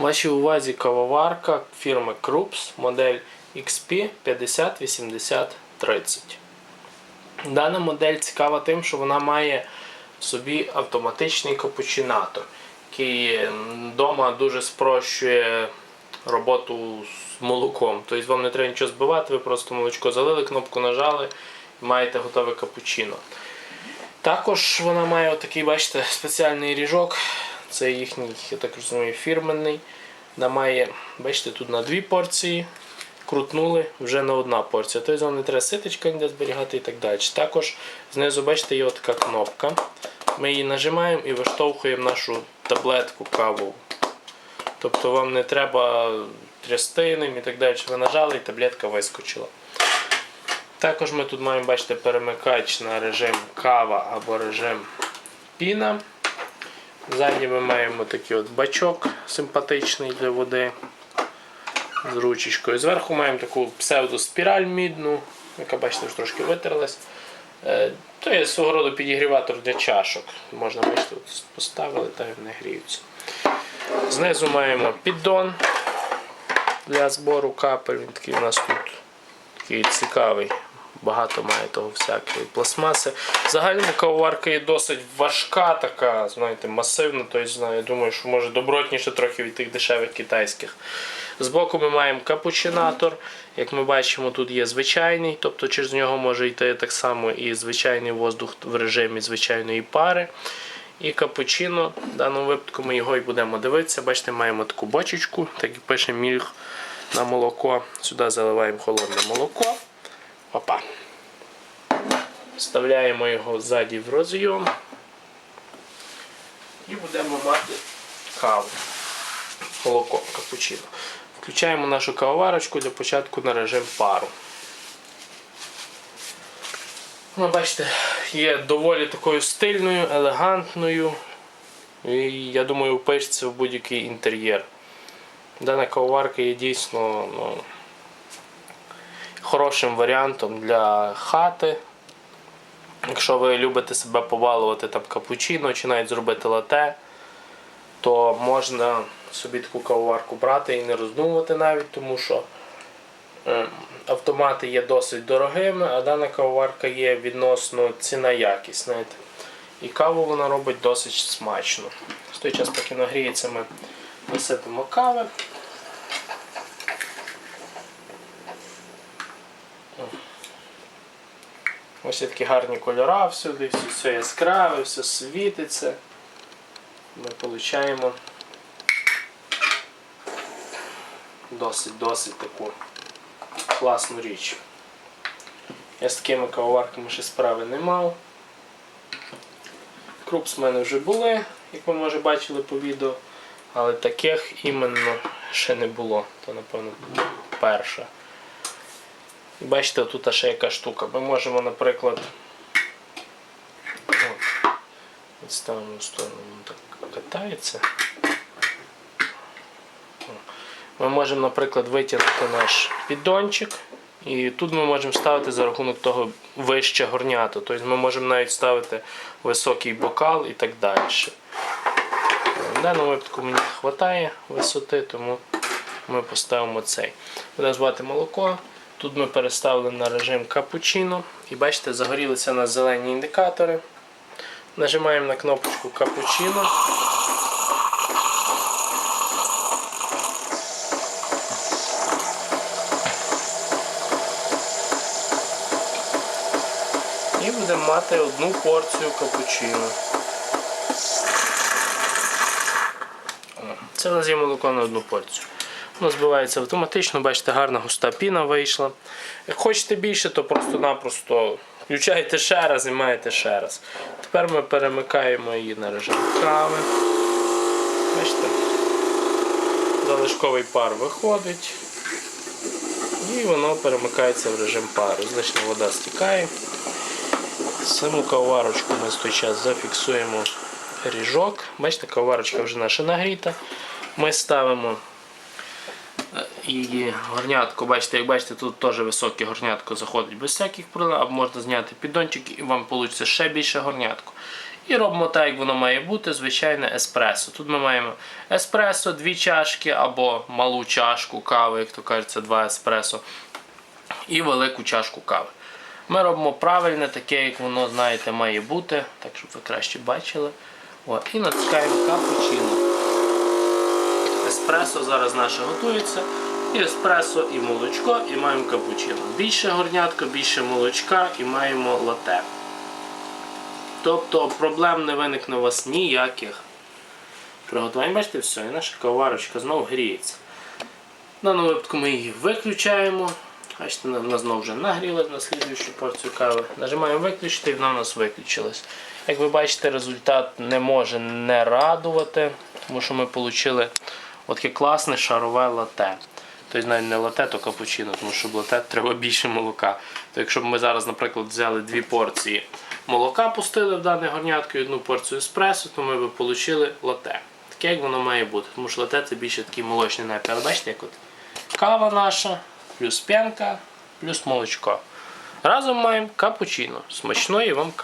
Вашій увазі кавоварка фірми Krups, модель XP 508030. Дана модель цікава тим, що вона має в собі автоматичний капучинатор, який вдома дуже спрощує роботу з молоком. Тобто вам не треба нічого збивати, ви просто молочко залили, кнопку нажали і маєте готове капучино. Також вона має отакий, бачите, спеціальний ріжок. Це їхній, я так розумію, фірменний. Має, бачите, тут на дві порції. Крутнули вже на одна порція. Тобто вам не треба ситочка ніде зберігати і так далі. Також знизу, бачите, є така кнопка. Ми її нажимаємо і виштовхуємо нашу таблетку каву. Тобто вам не треба трясти ним і так далі. Ви нажали і таблетка вискочила. Також ми тут маємо, бачите, перемикач на режим кава або режим піна. Ззаді ми маємо такий от бачок симпатичний для води з ручечкою. Зверху маємо таку псевдоспіраль мідну, яка, бачите, вже трошки витерлась. Е, То є свого роду підігріватор для чашок. Можна бачите, от поставили та вони гріються. Знизу маємо піддон для збору капель. Він такий у нас тут такий цікавий. Багато має того всякої пластмаси. В загальному кавоварка є досить важка, така, знаєте, масивна. Тобто, я думаю, що може добротніше трохи від тих дешевих китайських. Збоку ми маємо капучинатор. Як ми бачимо, тут є звичайний, тобто через нього може йти так само і звичайний воздух в режимі звичайної пари. І капучино. В даному випадку ми його і будемо дивитися. Бачите, маємо таку бочечку, так і пише мільх на молоко. Сюди заливаємо холодне молоко. Опа. Вставляємо його ззаді в розйом. І будемо мати каву. Молоко капучино. Включаємо нашу кавоварочку для початку на режим пару. Ну, бачите, є доволі такою стильною, елегантною. І я думаю, впишеться в будь-який інтер'єр. Дана кавоварка є дійсно ну, хорошим варіантом для хати. Якщо ви любите себе побалувати там капучино чи навіть зробити лате, то можна собі таку кавоварку брати і не роздумувати навіть, тому що е, автомати є досить дорогими, а дана кавоварка є відносно ціна якість. Знаєте. І каву вона робить досить смачно. В той час, поки нагріється, ми насипемо кави. Ось такі гарні кольори всюди, все, все яскраве, все світиться. Ми отримуємо досить-досить таку класну річ. Я з такими кавоварками ще справи не мав. Крупс в мене вже були, як ви може бачили по відео, але таких іменно ще не було. То напевно перша. Бачите, тут ще яка штука. Ми можемо, наприклад, відставимо в сторону, воно так катається. Ми можемо, наприклад, витягнути наш піддончик. І тут ми можемо ставити за рахунок того вище горнято. Тобто ми можемо навіть ставити високий бокал і так далі. В даному випадку мені вистачає висоти, тому ми поставимо цей. Буде звати молоко. Тут ми переставили на режим капучино. І бачите, загорілися у нас зелені індикатори. Нажимаємо на кнопочку капучино. І будемо мати одну порцію капучино. Це у нас на одну порцію. Воно збивається автоматично, бачите, гарна густа піна вийшла. Як хочете більше, то просто-напросто включаєте ще раз і маєте ще раз. Тепер ми перемикаємо її на режим кави. Бачите, залишковий пар виходить. І воно перемикається в режим пару. Злишня вода стікає. Саму каварочку ми з той час зафіксуємо ріжок. Бачите, каварочка вже наша нагріта. Ми ставимо її горнятку. Бачите, як бачите, тут теж високе горнятко заходить без всяких проблем, або можна зняти піддончик і вам вийде ще більше горнятку. І робимо так, як воно має бути, звичайне еспресо. Тут ми маємо еспресо, дві чашки або малу чашку кави, як то кажуть, це два еспресо, і велику чашку кави. Ми робимо правильне, таке, як воно, знаєте, має бути, так щоб ви краще бачили. О, і натискаємо капучино. Еспресо зараз наше готується. І еспресо, і молочко, і маємо капучино. Більше горнятка, більше молочка і маємо лате. Тобто проблем не виникне у вас ніяких. Приготування, бачите, все, і наша каварочка знову гріється. В даному випадку ми її виключаємо. Бачите, вона знову вже нагрілась на слідуючу порцію кави. Нажимаємо виключити і вона у нас виключилась. Як ви бачите, результат не може не радувати, тому що ми отримали таке класне шарове лате. Тобто навіть не лате, то капучино, тому що лате треба більше молока. То якщо б ми зараз, наприклад, взяли дві порції молока, пустили в дане горнятко і одну порцію еспресо, то ми б отримали лате. Таке, як воно має бути. Тому що лате це більше такий молочний напій. Бачите, як от кава наша, плюс п'янка, плюс молочко. Разом маємо капучино. Смачної вам кави.